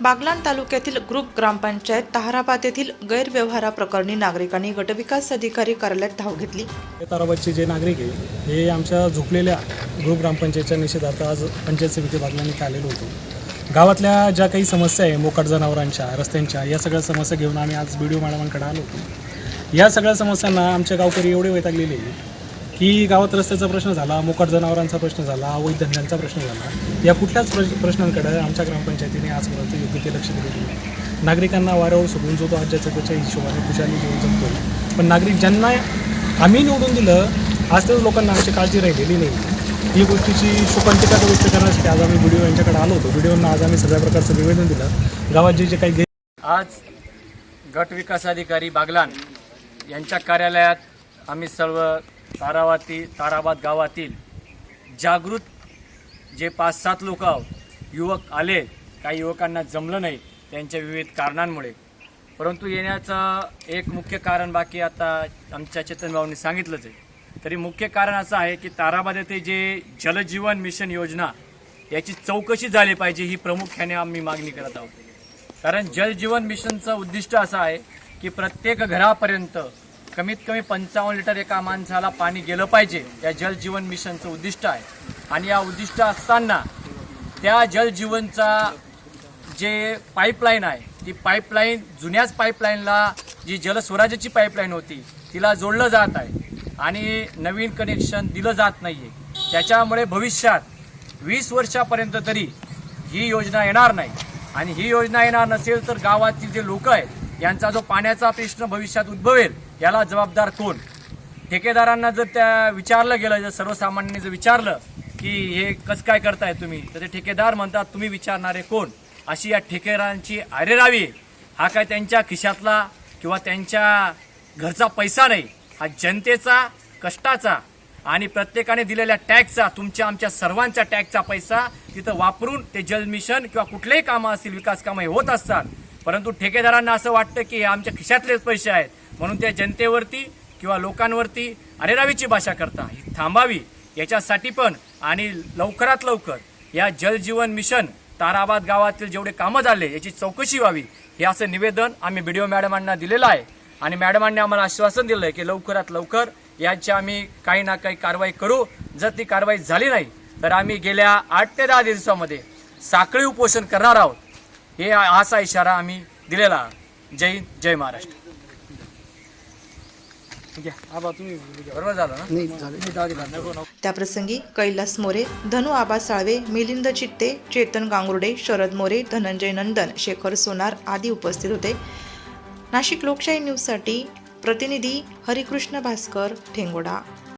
बागलाण तालुक्यातील ग्रुप ग्रामपंचायत ताहराबाद येथील गैरव्यवहाराप्रकरणी नागरिकांनी गटविकास अधिकारी कार्यालयात धाव घेतली. ताराबादचे जे नागरिक आहे हे आमच्या झोपलेल्या ग्रुप ग्रामपंचायतच्या निषेधार्थ आज पंचायत समिती बागलांनी इथे आलेलो होतो. गावातल्या ज्या काही समस्या आहे मोकाट जनावरांच्या रस्त्यांच्या या सगळ्या समस्या घेऊन आम्ही आज बी डी ओ मॅडमांकडे आलो होतो. या सगळ्या समस्यांना आमच्या गावकरी एवढे वैतागलेले आहे की गावात रस्त्याचा प्रश्न झाला मोकट जनावरांचा प्रश्न झाला अवैध धंद्यांचा प्रश्न झाला या कुठल्याच प्रश्नांकडे आमच्या ग्रामपंचायतीने आजपर्यंत योग्य ते लक्ष दिलेलं नाही. नागरिकांना वाऱ्यावर सोडून जो तो आज्याच्या त्याच्या हिशोबाने खुशाली घेऊन जगतो पण नागरिक ज्यांना आम्ही निवडून दिलं आज त्याच लोकांना आमची काळजी राहिलेली नाही. ही गोष्टीची शोकांतिका व्यक्त करण्यासाठी आज आम्ही व्हिडिओ यांच्याकडे आलो होतो. व्हिडिओंना आज आम्ही सगळ्या प्रकारचं निवेदन दिलं. गावात जे जे काही आज गट विकास अधिकारी बागलान यांच्या कार्यालयात आम्ही सर्व तारावाती ताराबाद गावातील जागृत जे पाच सात लोक युवक आले काही युवकांना जमलं नाही त्यांच्या विविध कारणांमुळे. परंतु येण्याचं एक मुख्य कारण बाकी आता आमच्या चेतनभाऊंनी सांगितलंच आहे. तरी मुख्य कारण असं आहे की ताराबाद येथे जे जलजीवन मिशन योजना याची चौकशी झाली पाहिजे ही प्रामुख्याने आम्ही मागणी करत आहोत. कारण जलजीवन मिशनचं उद्दिष्ट असं आहे की प्रत्येक घरापर्यंत कमीत कमी पंचावन्न लिटर एका माणसाला पाणी गेलं पाहिजे या जल जीवन मिशनचं उद्दिष्ट आहे. आणि या उद्दिष्ट असताना त्या जलजीवनचा जे पाईपलाईन आहे ती पाईपलाईन जुन्याच पाईपलाईनला जी जलस्वराज्याची पाईपलाईन होती तिला जोडलं जात आहे. आणि नवीन कनेक्शन दिलं जात नाही आहे त्याच्यामुळे भविष्यात वीस वर्षापर्यंत तरी ही योजना येणार नाही. आणि ही योजना येणार नसेल तर गावातील जे लोक आहेत यांचा जो पाण्याचा प्रश्न भविष्यात उद्भवेल याला जबाबदार कोण? ठेकेदारांना जर त्या विचारलं गेलं जर सर्वसामान्यांनी जर विचारलं की हे कसं काय करताय तुम्ही तर ते ठेकेदार म्हणतात तुम्ही विचारणारे कोण? अशी या ठेकेदारांची अरेरावी हा काय त्यांच्या खिशातला किंवा त्यांच्या घरचा पैसा नाही हा जनतेचा कष्टाचा आणि प्रत्येकाने दिलेल्या टॅक्सचा तुमच्या आमच्या सर्वांच्या टॅक्सचा पैसा तिथं वापरून ते जल मिशन किंवा कुठलेही कामं असतील विकास कामं हे होत असतात. परंतु ठेकेदारांना असं वाटतं की हे आमच्या खिशातलेच पैसे आहेत. म्हणून त्या जनतेवरती किंवा लोकांवरती अरेरावीची भाषा करता ही थांबावी. याच्यासाठी पण आणि लवकरात लवकर या जलजीवन मिशन ताराबाद गावातील जेवढे कामं झाले याची चौकशी व्हावी हे असं निवेदन आम्ही बी मॅडमांना दिलेलं आहे. आणि मॅडमांनी आम्हाला आश्वासन दिलं आहे की लवकरात लवकर याची आम्ही काही ना काही कारवाई करू. जर ती कारवाई झाली नाही तर आम्ही गेल्या आठ ते दहा दिवसामध्ये साखळी उपोषण करणार आहोत. हे असा इशारा आम्ही दिलेला. जय जय महाराष्ट्र. त्याप्रसंगी कैलास मोरे धनु आबा साळवे मिलिंद चित्ते चेतन गांगुर्डे शरद मोरे धनंजय नंदन शेखर सोनार आदी उपस्थित होते. नाशिक लोकशाही न्यूजसाठी प्रतिनिधी हरिकृष्ण भास्कर ठेंगोडा.